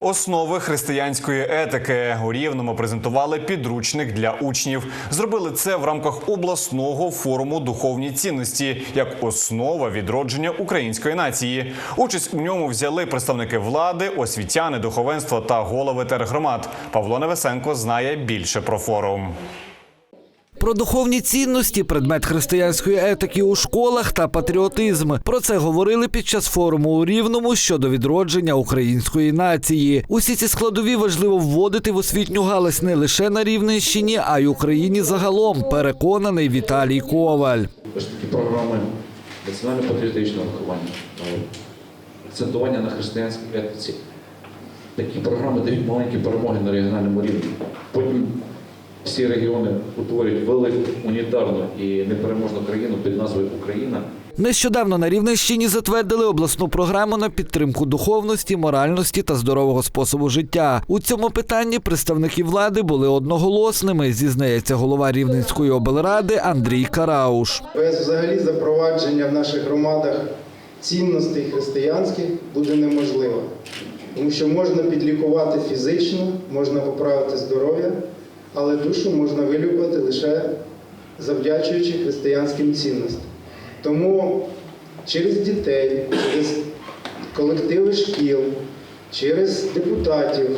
Основи християнської етики у рівному презентували підручник для учнів. Зробили це в рамках обласного форуму духовні цінності як основа відродження української нації. Участь у ньому взяли представники влади, освітяни, духовенства та голови тергромад. Павло Невесенко знає більше про форум. Про духовні цінності, предмет християнської етики у школах та патріотизм. Про це говорили під час форуму у Рівному щодо відродження української нації. Усі ці складові важливо вводити в освітню галузь не лише на Рівненщині, а й Україні загалом. Переконаний Віталій Коваль. Такі програми національно-патріотичного виховання, е, акцентування на християнській етиці. Такі програми дають маленькі перемоги на регіональному рівні. Потім всі регіони утворюють велику, унітарну і непереможну країну під назвою Україна. Нещодавно на Рівненщині затвердили обласну програму на підтримку духовності, моральності та здорового способу життя. У цьому питанні представники влади були одноголосними, зізнається голова Рівненської облради Андрій Карауш. Без взагалі запровадження в наших громадах цінностей християнських буде неможливо. Тому що можна підлікувати фізично, можна поправити здоров'я, але душу можна вилюбити лише завдячуючи християнським цінностям. Тому через дітей, через колективи шкіл, через депутатів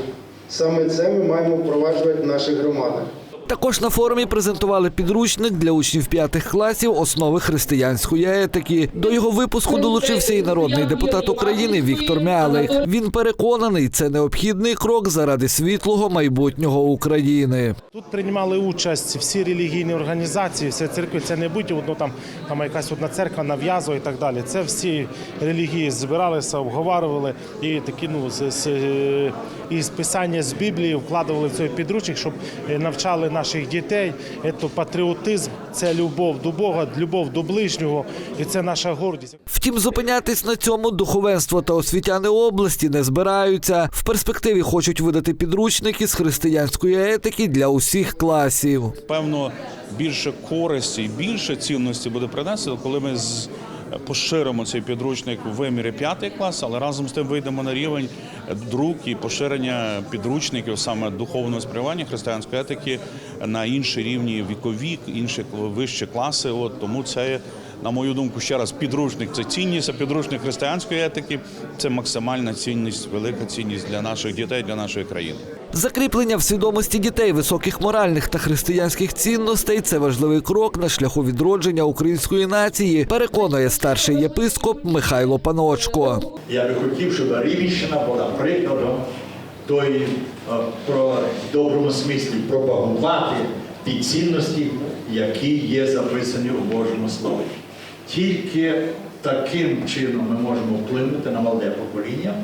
саме це ми маємо впроваджувати в наших громадах. Також на форумі презентували підручник для учнів п'ятих класів основи християнської етики. До його випуску долучився і народний депутат України Віктор Мялик. Він переконаний, це необхідний крок заради світлого майбутнього України. Тут приймали участь всі релігійні організації, всі церкви. Це не будь одно там, там якась одна церква нав'язує і так далі. Це всі релігії збиралися, обговорювали і такі ну з, з із писання з Біблії вкладували в цей підручник, щоб е, навчали наших дітей. Це патріотизм, це любов до Бога, любов до ближнього, і це наша гордість. Втім, зупинятись на цьому духовенство та освітяни області не збираються. В перспективі хочуть видати підручники з християнської етики для усіх класів. певно більше користі і більше цінності буде принесено, коли ми з поширимо цей підручник в вимірі п'ятий клас, але разом з тим вийдемо на рівень друк і поширення підручників саме духовного спрямування християнської етики на інші рівні вікові, інші вищі класи. От тому це. На мою думку, ще раз підручник це цінність, а підручник християнської етики це максимальна цінність, велика цінність для наших дітей, для нашої країни. Закріплення в свідомості дітей високих моральних та християнських цінностей це важливий крок на шляху відродження української нації, переконує старший єпископ Михайло Паночко. Я би хотів, щоб Рівненщина була прикладом тої е, про в доброму смислі пропагувати ті цінності, які є записані у Божому Слові. Тільки таким чином ми можемо вплинути на молоде покоління,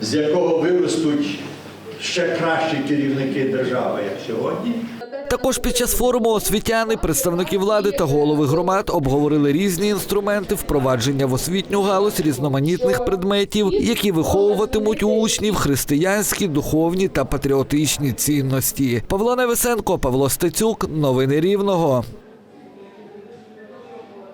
з якого виростуть ще кращі керівники держави, як сьогодні. Також під час форуму освітяни, представники влади та голови громад обговорили різні інструменти впровадження в освітню галузь різноманітних предметів, які виховуватимуть у учнів християнські, духовні та патріотичні цінності. Павло Невесенко, Павло Стецюк, новини Рівного.